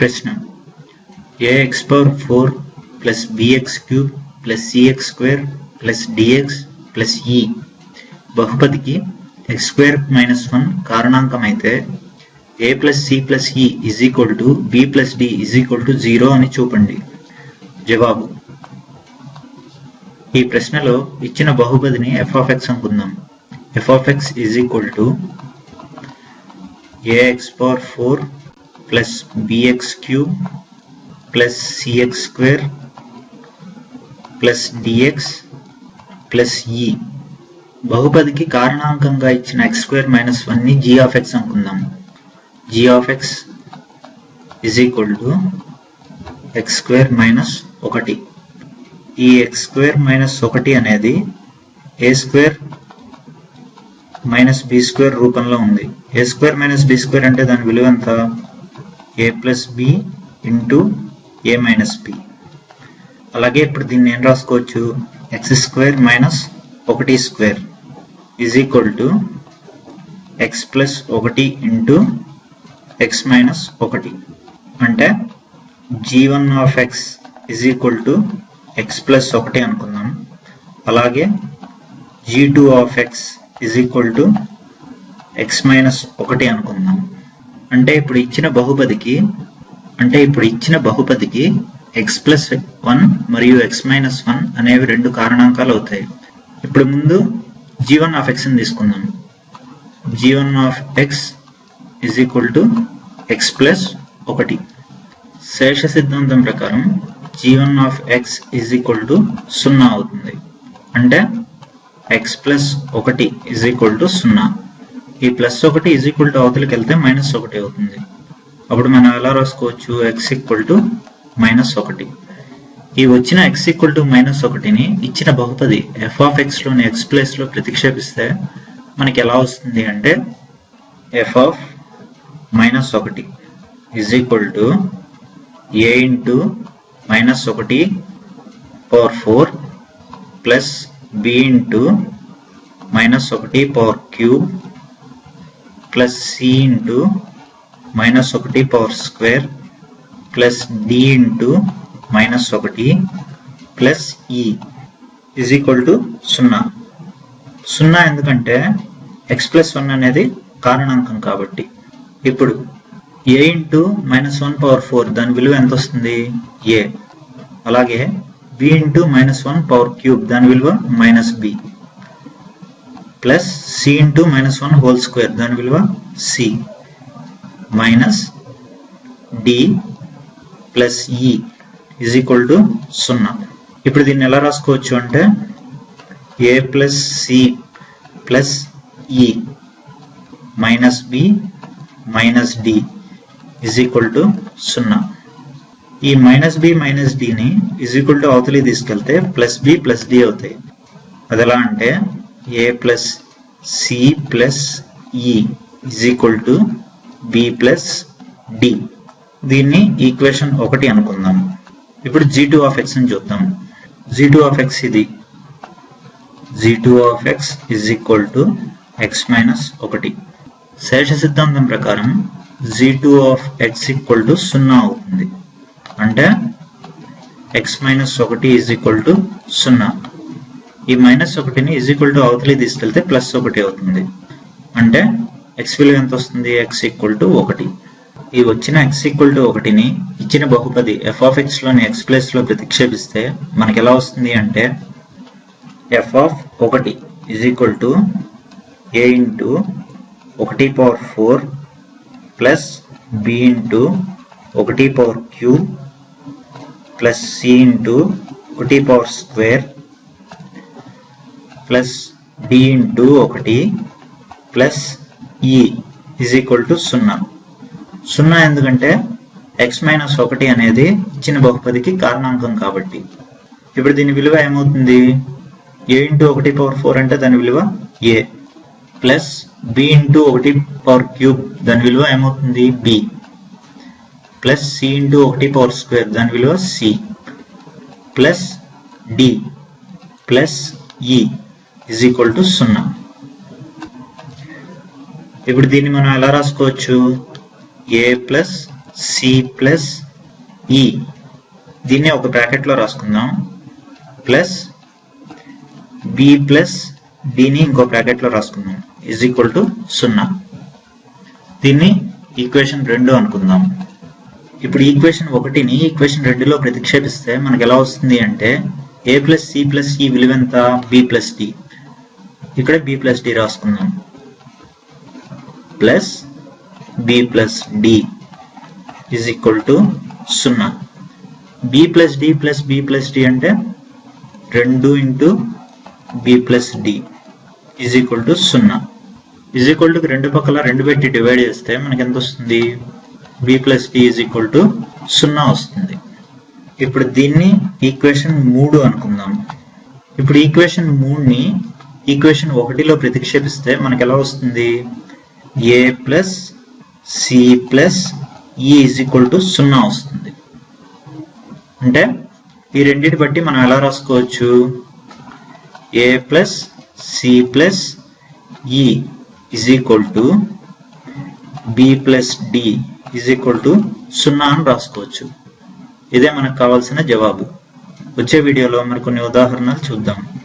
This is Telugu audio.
ప్రశ్న. A x power four plus b x cube plus c x square plus d x plus e బహుపదికి x square minus one కారణాంకం అయితే a plus c plus e is equal to b plus d is equal to zero అని చూపండి. జవాబు. ఈ ప్రశ్నలో ఇచ్చిన బహుపదిని ఎఫ్ ఆఫ్ ఎక్స్ అనుకుందాం. F of x is equal to a x power four plus bx cube plus c x square plus d x plus e బహుపదికి కారణాంకంగా ఇచ్చిన ఎక్స్ స్క్వేర్ మైనస్ వన్ని జీ ఆఫ్ ఎక్స్ అనుకుందాం. G of x is equal to x square minus ఒకటి. ఈ ఎక్స్ స్క్వేర్ మైనస్ ఒకటి అనేది a square minus b square రూపంలో ఉంది. A square minus b square అంటే దాని విలువ ఎంత? A plus b into a minus b అలాగే ఇప్పుడు దీన్ని ఏం రాసుకోవచ్చు? ఎక్స్ స్క్వేర్ మైనస్ ఒకటి square is equal to x plus ఒకటి ఇంటూ ఎక్స్ మైనస్ ఒకటి. అంటే g one of x is equal to x plus ఒకటి అనుకుందాం. అలాగే g two of x is equal to x minus ఒకటి అనుకుందాం. అంటే ఇప్పుడు ఇచ్చిన బహుపదికి అంటే ఇప్పుడు ఇచ్చిన బహుపదికి ఎక్స్ ప్లస్ వన్ మరియు ఎక్స్ మైనస్ వన్ అనేవి రెండు కారణాంకాలు అవుతాయి. ఇప్పుడు ముందు జీ వన్ ఆఫ్ ఎక్స్ని తీసుకుందాం. G one of x is equal to x plus ఒకటి. శేష సిద్ధాంతం ప్రకారం g one of x is equal to సున్నా అవుతుంది. అంటే ఎక్స్ ప్లస్ ఒకటి ఇజ్ ఈక్వల్ టు సున్నా. ఈ ప్లస్ ఒకటి ఈజ్ ఈక్వల్ టు అవతలకి వెళ్తే మైనస్ ఒకటి అవుతుంది. అప్పుడు మనం ఎలా రాసుకోవచ్చు? ఎక్స్ ఈక్వల్ టు మైనస్ ఒకటి. ఈ వచ్చిన ఎక్స్ ఈక్వల్ టు మైనస్ ఒకటిని ఇచ్చిన బహుపది ఎఫ్ ఆఫ్ ఎక్స్లోని ఎక్స్ ప్లేస్లో ప్రతిక్షేపిస్తే మనకి ఎలా వస్తుంది అంటే ఎఫ్ ఆఫ్ మైనస్ ఒకటి is equal to a into minus ఒకటి power four plus b into minus ఒకటి power cube plus c into minus ఒకటి power square plus d into minus ఒకటి plus e is equal to సున్నా. సున్నా ఎందుకంటే ఎక్స్ ప్లస్ వన్ అనేది కారణాంకం కాబట్టి. ఇప్పుడు a into minus one power four దాని విలువ ఎంత వస్తుంది? ఏ అలాగే b into minus one power cube దాని విలువ minus b plus c into minus one whole square. దాని విలువ c minus d plus e is equal to సున్నా. ఇప్పుడు దీన్ని ఎలా రాసుకోవచ్చు అంటే a plus c plus e minus b minus d is equal to సున్నా. ఈ మైనస్ బి మైనస్ డిని ఇజ్ ఈక్వల్ టు అవతలి తీసుకెళ్తే ప్లస్ బి ప్లస్ డి అవుతాయి. అది ఎలా అంటే a plus c plus e is equal to b plus d దీన్ని ఈక్వేషన్ ఒకటి అనుకుందాం. ఇప్పుడు జీ టూ ఆఫ్ ఎక్స్ని చూద్దాం. జీ టూ ఆఫ్ ఎక్స్ ఇది. G two of x is equal to x minus ఒకటి. శేష సిద్ధాంతం ప్రకారం g two of x equal to సున్నా అవుతుంది. అంటే ఎక్స్ మైనస్ ఒకటి ఈజ్ ఈక్వల్ టు సున్నా. ఈ మైనస్ ఒకటిని ఈజ్ ఈక్వల్ టు అవతలి తీసుకెళ్తే ప్లస్ ఒకటి అవుతుంది. అంటే ఎక్స్ విలువ ఎంత వస్తుంది? ఎక్స్ ఈక్వల్ టు ఒకటి. ఈ వచ్చిన ఎక్స్ ఈక్వల్ టు ఒకటిని ఇచ్చిన బహుపది ఎఫ్ ఆఫ్ ఎక్స్లోని ఎక్స్ ప్లేస్లో ప్రతిక్షేపిస్తే మనకి ఎలా వస్తుంది అంటే ఎఫ్ ఆఫ్ ఒకటి is equal to a into ఒకటి power four plus b into ఒకటి power cube plus c into ఒకటి power square plus d into ఒకటి plus e is equal to సున్నా. సున్నా ఎందుకంటే ఎక్స్ మైనస్ ఒకటి అనేది ఇచ్చిన బహుపదికి కారణాంకం కాబట్టి. ఇప్పుడు దీని విలువ ఏమవుతుంది? ఏ ఇంటూ ఒకటి పవర్ ఫోర్ అంటే దాని విలువ ఏ. ప్లస్ బి ఇంటూ ఒకటి పవర్ క్యూబ్ దాని విలువ ఏమవుతుంది? బి. ప్లస్ సి ఇంటూ ఒకటి పవర్ స్క్వేర్ దాని విలువ c. Plus d. Plus e. Is equal to సున్నా ఇప్పుడు దీన్ని మనం ఎలా రాసుకోవచ్చు? ఏ ప్లస్ సి ప్లస్ ఈ దీన్ని ఒక బ్రాకెట్లో రాసుకుందాం. ప్లస్ బి ప్లస్ డిని ఇంకో బ్రాకెట్లో రాసుకుందాం. ఇజ్ ఈక్వల్ టు సున్నా దీన్ని ఈక్వేషన్ రెండు అనుకుందాం. ఇప్పుడు ఈక్వేషన్ ఒకటిని ఈక్వేషన్ రెండులో ప్రతిక్షేపిస్తే మనకు ఎలా వస్తుంది అంటే ఏ ప్లస్ సి ప్లస్ ఈ విలువ ఎంత? బి ప్లస్ డి ఇక్కడ b plus d రాసుకుందాం. Plus b plus d is equal to సున్నా. B plus d plus b plus d అంటే రెండు into b plus d is equal to సున్నా. ఈజ్ ఈక్వల్ టు రెండు పక్కల రెండు పెట్టి డివైడ్ చేస్తే మనకి ఎంత వస్తుంది? B plus d is equal to సున్నా వస్తుంది. ఇప్పుడు దీన్ని ఈక్వేషన్ మూడు అనుకుందాం. ఇప్పుడు ఈక్వేషన్ మూడుని ఈక్వేషన్ ఒకటిలో ప్రతిక్షేపిస్తే మనకి ఎలా వస్తుంది? A plus c plus e is equal to సున్నా వస్తుంది. అంటే ఈ రెండింటి బట్టి మనం ఎలా రాసుకోవచ్చు? A plus c plus e is equal to b plus d is equal to సున్నా అని రాసుకోవచ్చు. ఇదే మనకు కావాల్సిన జవాబు. వచ్చే వీడియోలో మరికొన్ని ఉదాహరణలు చూద్దాం.